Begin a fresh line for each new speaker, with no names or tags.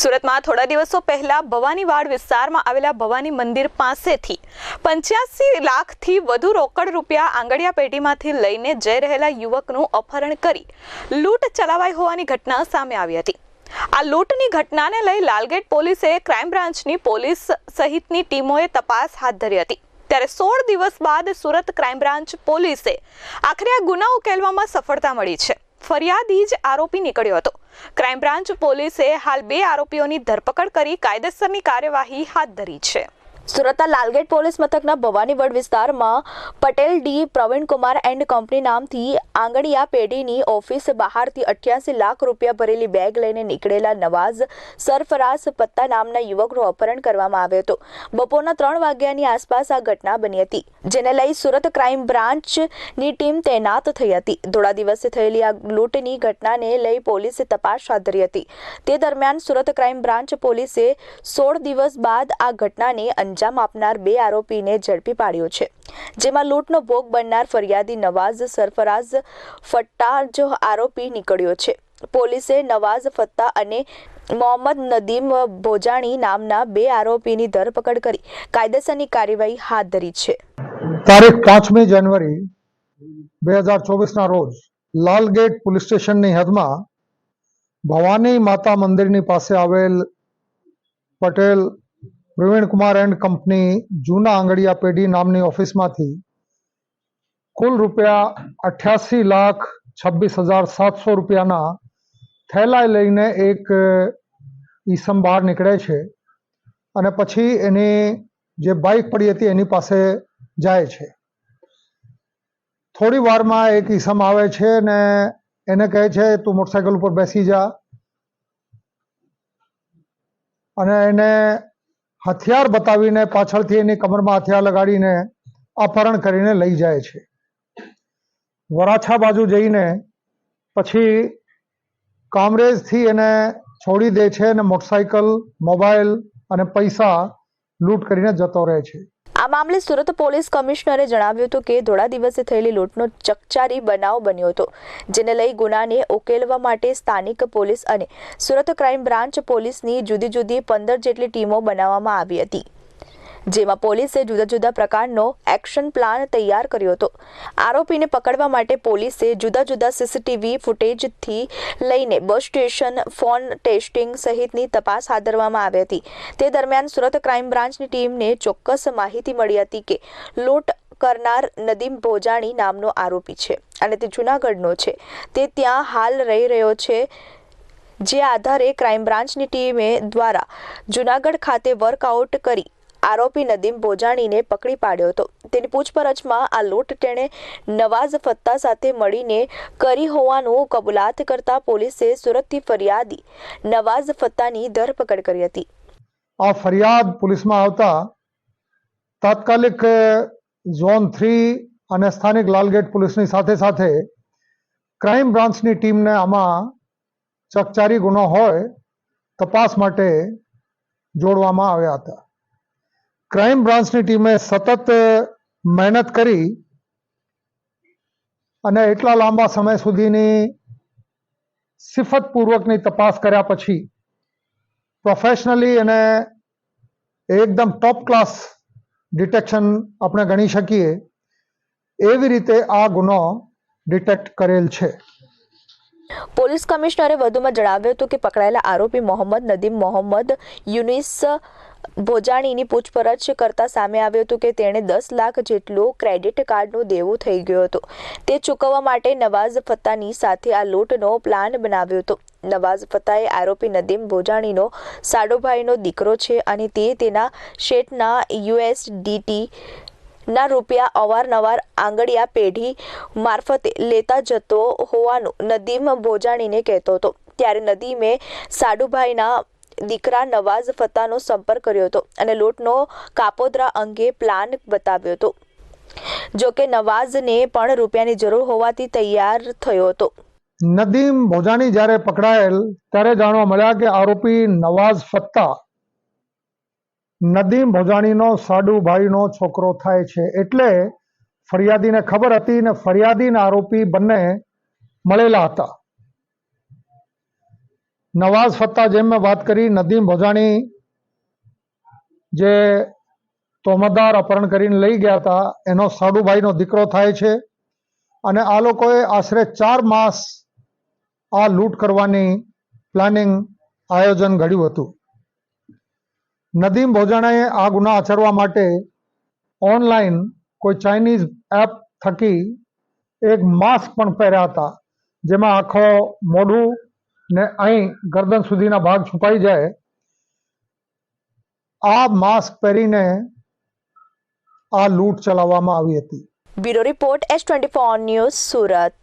સુરતમાં થોડા દિવસો પહેલા ભવાનીવાડ વિસ્તારમાં આવેલા ભવાની મંદિર પાસેથી પંચ્યાસી લાખથી વધુ રોકડ રૂપિયા આંગળિયા પેટીમાંથી લઈને જઈ રહેલા યુવકનું અપહરણ કરી લૂંટ ચલાવાઈ હોવાની ઘટના સામે આવી હતી. આ લૂંટની ઘટનાને લઈ લાલગેટ પોલીસે ક્રાઇમ બ્રાન્ચની પોલીસ સહિતની ટીમોએ તપાસ હાથ ધરી હતી. ત્યારે સોળ દિવસ બાદ સુરત ક્રાઇમ બ્રાન્ચ પોલીસે આખરે આ ગુના ઉકેલવામાં સફળતા મળી છે. ફરિયાદી જ આરોપી નીકળ્યો હતો. ક્રાઇમ બ્રાન્ચ પોલીસે હાલ બે આરોપીઓની ધરપકડ કરી કાયદેસરની કાર્યવાહી હાથ ધરી છે.
સુરતના લાલગેટ પોલીસ મથકના ભવાની વડ વિસ્તારમાં Patel D Pravinkumar and company નામથી આંગણિયા પેઢીની ઓફિસ બહારથી અઠ્યાસી લાખ રૂપિયા ભરેલી બેગ લઈને નીકળેલા નવાઝ સરફરાઝ પત્તા નામના યુવકનું અપહરણ કરવામાં આવ્યો હતો. બપોરના ત્રણ વાગ્યાની આસપાસ આ ઘટના બની હતી, જેને લઈ સુરત ક્રાઇમ બ્રાન્ચની ટીમ તૈનાત થઈ હતી. થોડા દિવસે થયેલી આ લૂંટની ઘટનાને લઈ પોલીસે તપાસ હાથ ધરી હતી. તે દરમિયાન સુરત ક્રાઇમ બ્રાન્ચ પોલીસે સોળ દિવસ બાદ આ ઘટનાને અંજામ આપનાર બે આરોપીને ઝડપી પાડ્યો છે, જેમાં લૂંટનો ભોગ બનનાર ફરિયાદી નવાઝ સરફરાઝ ફટ્ટા જો આરોપી નીકળ્યો છે. પોલીસે નવાઝ ફત્તા અને મોહમ્મદ નદીમ ભોજાણી નામના બે આરોપીની ધરપકડ કરી કાયદેસરની કાર્યવાહી હાથ ધરી છે.
તારીખ પાંચમી જાન્યુઆરી બે હજાર ચોવીસના રોજ લાલગેટ પોલીસ સ્ટેશનની હદમાં ભવાની માતા મંદિરની પાસે આવેલ પટેલ પ્રવીણકુમાર એન્ડ કંપની જૂના આંગડિયા પેઢી નામની ઓફિસમાંથી કુલ રૂપિયા અઠ્યાસી લાખ છવ્વીસ હજાર સાતસો રૂપિયાના થેલા લઈને એક ઈસમ બહાર નીકળે છે અને પછી એની જે બાઇક પડી હતી એની પાસે જાય છે. થોડી વારમાં એક ઈસમ આવે છે ને એને કહે છે, તું મોટરસાયકલ ઉપર બેસી જા. અને એને હથિયાર બતાવીને પાછળથી એની કમરમાં હથિયાર લગાડીને અપહરણ કરીને લઈ જાય છે. વરાછા બાજુ જઈને પછી કામરેજથી એને છોડી દે છે અને મોટરસાયકલ મોબાઈલ અને પૈસા લૂંટ કરીને જતો રહે છે.
આ મામલે સુરત પોલીસ કમિશનરે જણાવ્યું હતું કે થોડા દિવસે થયેલી લૂંટનો ચકચારી બનાવ બન્યો હતો, જેને લઈ ગુનાને ઉકેલવા માટે સ્થાનિક પોલીસ અને સુરત ક્રાઇમ બ્રાન્ચ પોલીસની જુદી જુદી પંદર જેટલી ટીમો બનાવવામાં આવી હતી. જેમાં પોલીસે જુદા જુદા પ્રકારનો એક્શન પ્લાન તૈયાર કર્યો હતો. આરોપીને પકડવા માટે પોલીસે જુદા જુદા સીસીટીવી ફૂટેજથી લઈને બસ સ્ટેશન ફોન ટેસ્ટિંગ સહિતની તપાસ હાથ ધરવામાં આવી હતી. તે દરમિયાન સુરત ક્રાઇમ બ્રાન્ચની ટીમને ચોક્કસ માહિતી મળી હતી કે લૂંટ કરનાર નદીમ ભોજાણી નામનો આરોપી છે અને તે જૂનાગઢનો છે. તે ત્યાં હાલ રહી રહ્યો છે, જે આધારે ક્રાઇમ બ્રાન્ચની ટીમે દ્વારા જૂનાગઢ ખાતે વર્કઆઉટ કરી આરોપી નદીમ ભોજાણીને પકડી પાડ્યો હતો. તેની પૂછપરછમાં આ લૂંટ તેણે નવાઝ ફત્તા સાથે મળીને કરી હોવાનું કબૂલાત કરતા પોલીસે સુરતથી ફરિયાદી નવાઝ ફત્તાની ધરપકડ કરી હતી.
આ ફરિયાદ પોલીસમાં આવતા તાત્કાલિક ઝોન થ્રી અને સ્થાનિક લાલગેટ પોલીસની સાથે સાથે ક્રાઇમ બ્રાન્ચની ટીમને આમાં ચકચારી ગુનો હોય, તપાસ માટે જોડવામાં આવ્યા હતા. ક્રાઇમ બ્રાન્ચની ટીમે સતત મહેનત કરી અને એટલા લાંબા સમય સુધીની સિફતપૂર્વકની તપાસ કર્યા પછી પ્રોફેશનલી અને એકદમ ટોપ ક્લાસ ડિટેક્શન આપણે ગણી શકીએ, એવી રીતે આ ગુનો ડિટેક્ટ કરેલ છે.
પોલીસ કમિશનરે વધુમાં જણાવ્યું હતું કે પકડાયેલા આરોપી મોહમ્મદ નદીમ મોહમ્મદ યુનિસ ભોજાણીની પૂછપરછ કરતા સામે આવ્યું હતું કે તેણે દસ લાખ જેટલું ક્રેડિટ કાર્ડનું દેવું થઈ ગયું હતું. તે ચૂકવવા માટે નવાઝ ફત્તાની સાથે આ લૂંટનો પ્લાન બનાવ્યો હતો. નવાઝ ફત્તાએ આરોપી નદીમ ભોજાણીનો સાડોભાઈનો દીકરો છે અને તે તેના શેઠના યુએસડીટી ના રૂપિયા અવારનવાર આંગળિયા પેઢી મારફતે લેતા જતો હોવાનું નદીમ ભોજાણીને કહેતો હતો. ત્યારે નદીમે સાડુભાઈના દીકરા નવાઝ ફતાનો સંપર્ક કર્યો હતો અને લૂંટનો કાપોદ્રા અંગે પ્લાન બતાવ્યો હતો. જો નવાઝને પણ રૂપિયાની જરૂર હોવાથી તૈયાર થયો હતો.
નદીમ ભોજાની જ્યારે પકડાયેલ, ત્યારે જાણવા મળ્યા કે આરોપી નવાઝ ફત્તા નદીમ ભોજાણીનો સાડુભાઈનો છોકરો થાય છે એટલે ફરિયાદીને ખબર હતી ને ફરિયાદી આરોપી બંને મળેલા હતા. નવાઝ ફત્તા જેમ મેં વાત કરી, નદીમ ભોજાણી જે તોમદાર અપહરણ કરીને લઈ ગયા હતા, એનો સાડુભાઈનો દીકરો થાય છે અને આ લોકોએ આશરે ચાર માસ આ લૂંટ કરવાની પ્લાનિંગ આયોજન ઘડ્યું હતું. નદીમ ભોજાણાએ આ ગુના આચરવા માટે ઓનલાઈન કોઈ ચાઇનીઝ એપ થકી એક માસ્ક પણ પહેર્યા હતા, જેમાં આખો મોઢું ને અહીં ગરદન સુધીના ભાગ છુપાઈ જાય. આ માસ્ક પહેરીને આ લૂંટ ચલાવવામાં આવી હતી.
Bureau report S twenty four news Surat.